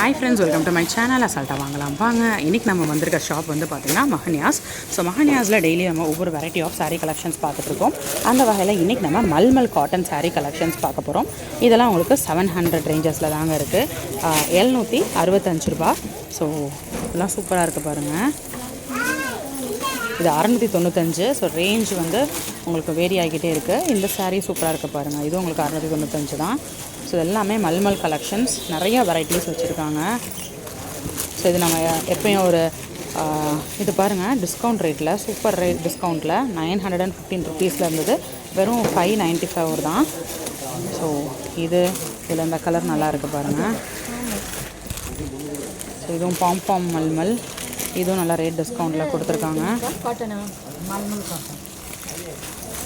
Hi friends welcome to my channel அசால்ட்டாக வாங்கலாம். வாங்க இன்றைக்கி நம்ம வந்திருக்க ஷாப் வந்து பார்த்திங்கன்னா மஹன்யாஸ். ஸோ மஹன்யாஸில் டெய்லி நம்ம ஒவ்வொரு வெரைட்டி ஆஃப் சாரீ கலெக்ஷன்ஸ் பார்த்துட்ருக்கோம் அந்த வகையில் இன்றைக்கி நம்ம மல்மல் காட்டன் சாரீ கலெக்ஷன்ஸ் பார்க்க போகிறோம் இதெல்லாம் உங்களுக்கு செவன் ஹண்ட்ரட் ரேஞ்சஸில் தாங்க இருக்குது எழுநூற்றி அறுபத்தஞ்சு ரூபா ஸோ இதெல்லாம் சூப்பராக இருக்குது பாருங்கள் இது அறநூற்றி தொண்ணூத்தஞ்சு. ஸோ ரேஞ்ச் வந்து உங்களுக்கு வேரி ஆகிக்கிட்டே இருக்குது இந்த சாரீ சூப்பராக இருக்குது பாருங்கள் இது உங்களுக்கு அறநூற்றி தொண்ணூத்தஞ்சு தான். ஸோ எல்லாமே மல்மல் கலெக்ஷன்ஸ் நிறைய வெரைட்டிஸ் வச்சுருக்காங்க. ஸோ இது நம்ம எப்பயும் ஒரு இது பாருங்கள் டிஸ்கவுண்ட் ரேட்டில் சூப்பர் ரேட் டிஸ்கவுண்ட்டில் நைன் ஹண்ட்ரட் அண்ட் ஃபிஃப்டீன் ருபீஸில் இருந்தது. வெறும் ஃபைவ் நைன்ட்டி ஃபைவ் தான். ஸோ இது இதில் இந்த கலர் நல்லா இருக்குது பாருங்கள் ஸோ இதுவும் பாம்பாம் மல்மல். இதுவும் நல்லா ரேட் டிஸ்கவுண்ட்டில் கொடுத்துருக்காங்க.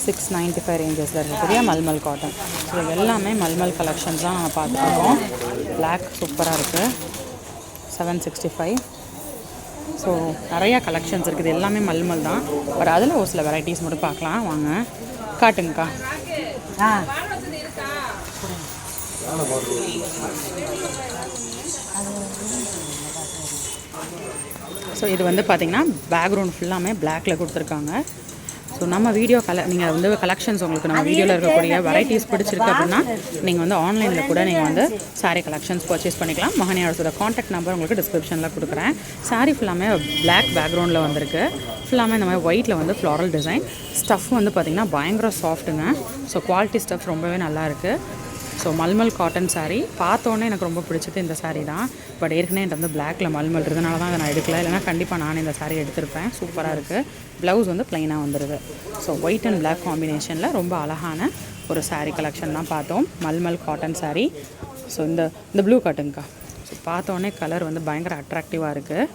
சிக்ஸ் நைன்ட்டி ஃபைவ் ரேஞ்சஸில் இருக்கக்கூடிய மல்மல் காட்டன் ஸோ இது எல்லாமே மல்மல் கலெக்ஷன்ஸ் தான் நம்ம பார்த்துருக்கோம். பிளாக் சூப்பராக இருக்குது செவன் சிக்ஸ்டி ஃபைவ் ஸோ நிறையா கலெக்ஷன்ஸ் இருக்குது. எல்லாமே மல்மல் தான். பட் அதில் ஒரு சில வெரைட்டிஸ் மட்டும் பார்க்கலாம். வாங்க. காட்டுங்கக்கா. ஆ. ஸோ இது வந்து பார்த்திங்கன்னா பேக்ரவுண்ட் ஃபுல்லாமே பிளாக்ல கொடுத்துருக்காங்க. ஸோ நம்ம வீடியோ கல நீங்கள் வந்து கலெக்ஷன்ஸ் உங்களுக்கு நம்ம வீடியோவில் இருக்கக்கூடிய வெரைட்டிஸ் பிடிச்சிருக்கு அப்படின்னா நீங்கள் வந்து ஆன்லைனில் கூட நீங்கள் வந்து saree கலெக்ஷன்ஸ் பர்ச்சேஸ் பண்ணிக்கலாம். மகனியாரோட காண்டாக்ட் நம்பர் உங்களுக்கு டிஸ்கிரிப்ஷனில் கொடுக்குறேன். Saree ஃபுல்லாமே பிளாக் பேக்ரவுண்டில் வந்திருக்கு. ஃபுல்லாமே இந்த மாதிரி ஒயிட்டில் வந்து ஃப்ளாரல் டிசைன் ஸ்டஃப் வந்து பார்த்திங்கன்னா பயங்கர சாஃப்ட்டுங்க ஸோ குவாலிட்டி ஸ்டஃப் ரொம்பவே நல்லா இருக்குது ஸோ மல்மல் காட்டன் சாரீ பார்த்தோன்னே எனக்கு ரொம்ப பிடிச்சது இந்த சாரீ தான். பட் ஏற்கனவே என்கிட்ட வந்து பிளாக்ல மல்மல் இருந்தனால தான் அதை நான் எடுக்கல. இல்லைனா கண்டிப்பாக நான் இந்த சாரீ எடுத்திருப்பேன். சூப்பராக இருக்குது ப்ளவுஸ் வந்து ப்ளைனாக வந்துடுது ஸோ ஒயிட் அண்ட் பிளாக் காம்பினேஷனில் ரொம்ப அழகான ஒரு சாரீ கலெக்ஷன் தான் பார்த்தோம். மல்மல் காட்டன் சாரீ ஸோ இந்த இந்த ப்ளூ காட்டன்க்கா ஸோ பார்த்தோன்னே கலர் வந்து பயங்கர அட்ராக்டிவாக இருக்குது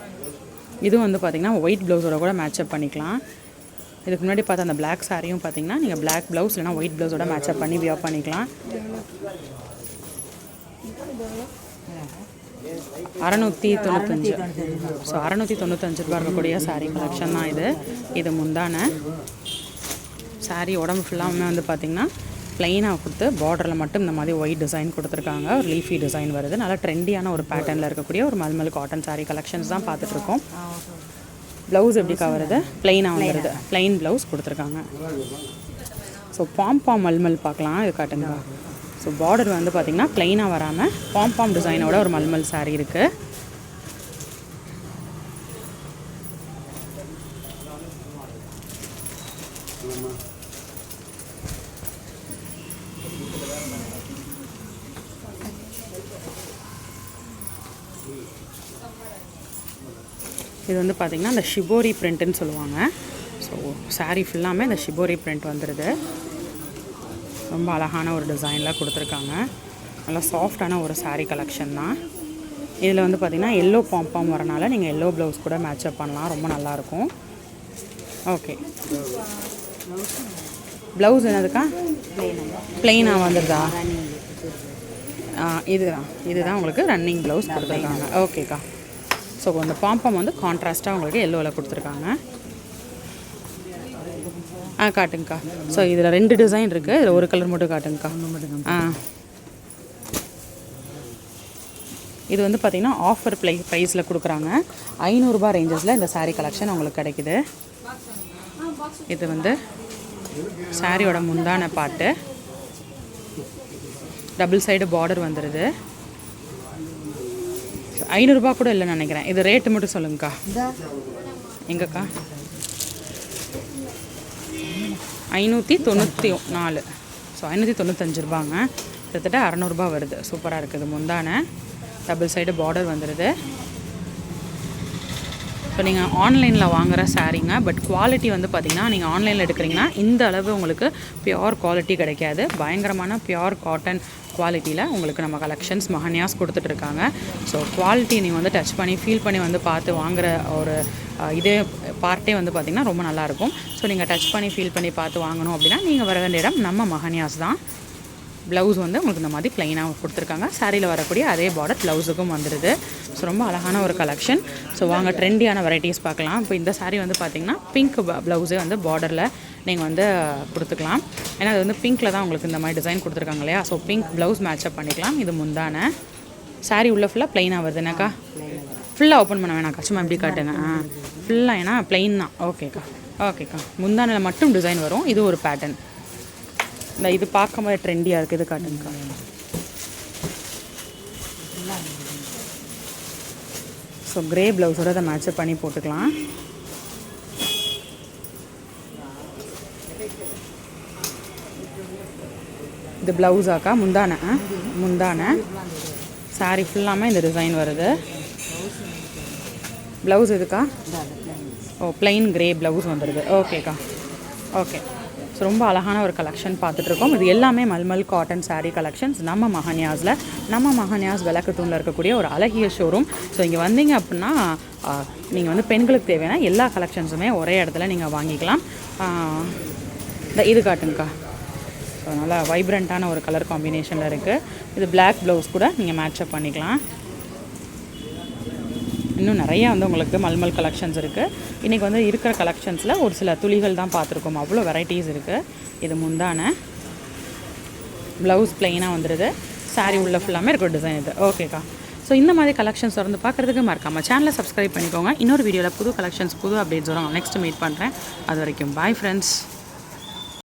இதுவும் வந்து பார்த்திங்கன்னா ஒயிட் ப்ளவுஸோட கூட மேட்சப் பண்ணிக்கலாம். இதுக்கு முன்னாடி பார்த்த அந்த பிளாக் சாரியும் பார்த்தீங்கன்னா நீங்கள் பிளாக் ப்ளவுஸ் இல்லைனா ஒயிட் ப்ளவுஸோட மேட்சப் பண்ணி வியர் பண்ணிக்கலாம். அறநூற்றி தொண்ணூத்தஞ்சு. ஸோ அறநூற்றி தொண்ணூத்தஞ்சு ரூபா இருக்கக்கூடிய சாரீ கலெக்ஷன் தான் இது. இது முந்தான. சாரீ உடம்பு ஃபுல்லாமே வந்து பார்த்திங்கன்னா ப்ளைனாக கொடுத்து பார்டரில் மட்டும் இந்த மாதிரி ஒயிட் டிசைன் கொடுத்துருக்காங்க. ஒரு லீஃபி டிசைன் வருது. நல்லா ட்ரெண்டியான ஒரு பேட்டர்னில் இருக்கக்கூடிய ஒரு மல்மல் காட்டன் saree கலெக்ஷன்ஸ் தான் பார்த்துட்ருக்கோம் ப்ளவுஸ் எப்படிக்கா வருது? ப்ளைனாக வந்துடுது ப்ளைன் ப்ளவுஸ் கொடுத்துருக்காங்க. ஸோ பாம்பாம் மல்மல் பார்க்கலாம். இது காட்டுங்க. ஸோ பார்டர் வந்து பார்த்திங்கன்னா ப்ளைனாக வராமல் பாம்பாம் டிசைனோட ஒரு மல்மல் saree இருக்குது இது வந்து பார்த்திங்கன்னா இந்த ஷிபோரி பிரிண்ட்டுன்னு சொல்லுவாங்க. ஸோ saree ஃபுல்லாமே இந்த ஷிபோரி பிரிண்ட் வந்துடுது ரொம்ப அழகான ஒரு டிசைனில் கொடுத்துருக்காங்க. நல்லா சாஃப்டான ஒரு saree கலெக்ஷன் தான். இதில் வந்து பார்த்திங்கன்னா எல்லோ பாம்பாம் வரனால நீங்கள் எல்லோ ப்ளவுஸ் கூட மேட்சப் பண்ணலாம். ரொம்ப நல்லாயிருக்கும் ஓகே ப்ளவுஸ் என்னதுக்கா? ப்ளெயினாக வந்துடுதா ஆ, இதுதான். இதுதான் உங்களுக்கு ரன்னிங் ப்ளவுஸ் கொடுத்துருக்காங்க. ஓகேக்கா ஸோ அந்த பாம்பம் வந்து கான்ட்ராஸ்ட்டாக உங்களுக்கு எல்லோவில் கொடுத்துருக்காங்க. ஆ காட்டுங்கக்கா. ஸோ இதில் ரெண்டு டிசைன் இருக்குது இதில் ஒரு கலர் மட்டும் காட்டுங்கக்கா. ஆ. இது வந்து பார்த்திங்கன்னா ஆஃபர் ப்ளை ப்ரைஸில் கொடுக்குறாங்க. ஐநூறுரூபா ரேஞ்சஸில் இந்த saree கலெக்ஷன் உங்களுக்கு கிடைக்குது. இது வந்து சாரியோட முந்தான பாட்டு. டபுள் சைடு பார்டர் வந்துடுது ஐநூறுரூபா கூட இல்லைன்னு நினைக்கிறேன். இது ரேட்டு மட்டும் சொல்லுங்கக்கா. எங்கக்கா? ஐநூற்றி தொண்ணூற்றி நாலு. ஸோ ஐநூற்றி தொண்ணூத்தஞ்சு ரூபாங்க. கிட்டத்தட்ட அறநூறுபா வருது. சூப்பராக இருக்குது. முந்தான டபுள் சைடு பார்டர் வந்துடுது இப்போ நீங்கள் ஆன்லைனில் வாங்குற சாரீங்க பட் குவாலிட்டி வந்து பார்த்தீங்கன்னா நீங்கள் ஆன்லைனில் எடுக்கிறீங்கன்னா இந்த அளவு உங்களுக்கு பியோர் குவாலிட்டி கிடைக்காது. பயங்கரமான பியோர் காட்டன் குவாலிட்டியில் உங்களுக்கு நம்ம கலெக்ஷன்ஸ் மஹன்யாஸ் கொடுத்துட்ருக்காங்க ஸோ குவாலிட்டி நீங்கள் வந்து டச் பண்ணி ஃபீல் பண்ணி வந்து பார்த்து வாங்குகிற ஒரு இதே பார்ட்டே வந்து பார்த்திங்கன்னா ரொம்ப நல்லாயிருக்கும் ஸோ நீங்கள் டச் பண்ணி ஃபீல் பண்ணி பார்த்து வாங்கணும் அப்படின்னா நீங்கள் வர வேண்டிய இடம் நம்ம மஹன்யாஸ் தான். ப்ளவுஸ் வந்து உங்களுக்கு இந்த மாதிரி ப்ளைனாக கொடுத்துருக்காங்க. சாரியில் வரக்கூடிய அதே பார்டர் ப்ளவுஸுக்கும் வந்துடுது ஸோ ரொம்ப அழகான ஒரு கலெக்ஷன் ஸோ வாங்க ட்ரெண்டியான வெரைட்டிஸ் பார்க்கலாம். இப்போ இந்த சாரீ வந்து பார்த்திங்கன்னா பிங்க் ப்ளவுஸே வந்து பார்டரில் நீங்கள் வந்து கொடுத்துக்கலாம். ஏன்னா அது வந்து பிங்க்கில் தான் உங்களுக்கு இந்த மாதிரி டிசைன் கொடுத்துருக்காங்க இல்லையா? ஸோ பிங்க் ப்ளவுஸ் மேட்சப் பண்ணிக்கலாம். இது முந்தான. சாரீ உள்ளே ஃபுல்லாக ப்ளைனாக வருதுனாக்கா என்னக்கா? ஃபுல்லாக ஓப்பன் பண்ண வேணாக்கா சும்மா எப்படி காட்டுங்க. ஆ. ஃபுல்லாக ஏன்னா ப்ளைன் தான். ஓகேக்கா ஓகேக்கா முந்தானில் மட்டும் டிசைன் வரும். இது ஒரு பேட்டர்ன் இந்த இது பார்க்கும்போது ட்ரெண்டியாக இருக்குது இது காட்டுங்கக்கா ஸோ கிரே ப்ளவுஸோட அதை மேட்சப் பண்ணி போட்டுக்கலாம். இது ப்ளவுஸாக்கா முந்தானை? முந்தானை. Saree ஃபுல்லாமே இந்த டிசைன் வருது. ப்ளவுஸ் இதுக்கா ஓ plain கிரே ப்ளவுஸ் வந்துடுது ஓகேக்கா ஓகே ஸோ ரொம்ப அழகான ஒரு கலெக்ஷன் பார்த்துட்ருக்கோம். இது எல்லாமே மல்மல் காட்டன் சாரீ கலெக்ஷன்ஸ் நம்ம மஹன்யாஸில் நம்ம மஹன்யாஸ் விளக்கத்தூணில் இருக்கக்கூடிய ஒரு அழகிய ஷோரூம் ஸோ இங்கே வந்தீங்க அப்படின்னா நீங்கள் வந்து பெண்களுக்கு தேவையான எல்லா கலெக்ஷன்ஸுமே ஒரே இடத்துல நீங்கள் வாங்கிக்கலாம். இந்த இது காட்டுங்கக்கா. ஸோ நல்லா வைப்ரண்ட்டான ஒரு கலர் காம்பினேஷனில் இருக்குது இது பிளாக் ப்ளவுஸ் கூட நீங்கள் மேட்சப் பண்ணிக்கலாம். இன்னும் நிறையா வந்து உங்களுக்கு மல்மல் கலெக்ஷன்ஸ் இருக்குது இன்றைக்கி வந்து இருக்கிற கலெக்ஷன்ஸில் ஒரு சில துளிகள் தான் பார்த்துருக்கோம். அவ்வளோ வெரைட்டிஸ் இருக்குது இது முந்தான. ப்ளவுஸ் பிளெயினாக வந்துடுது சாரீ உள்ள ஃபுல்லாமே இருக்கிற டிசைன் இது. ஓகேக்கா ஸோ இந்த மாதிரி கலெக்ஷன்ஸ் வந்து பார்க்குறதுக்கு மறக்காமல் சேனலை சப்ஸ்கிரைப் பண்ணிக்கோங்க. இன்னொரு வீடியோவில் புது கலெக்ஷன்ஸ் புது அப்டேட்ஸோட நெக்ஸ்ட் மீட் பண்ணுறேன் அது வரைக்கும் பாய் ஃப்ரெண்ட்ஸ்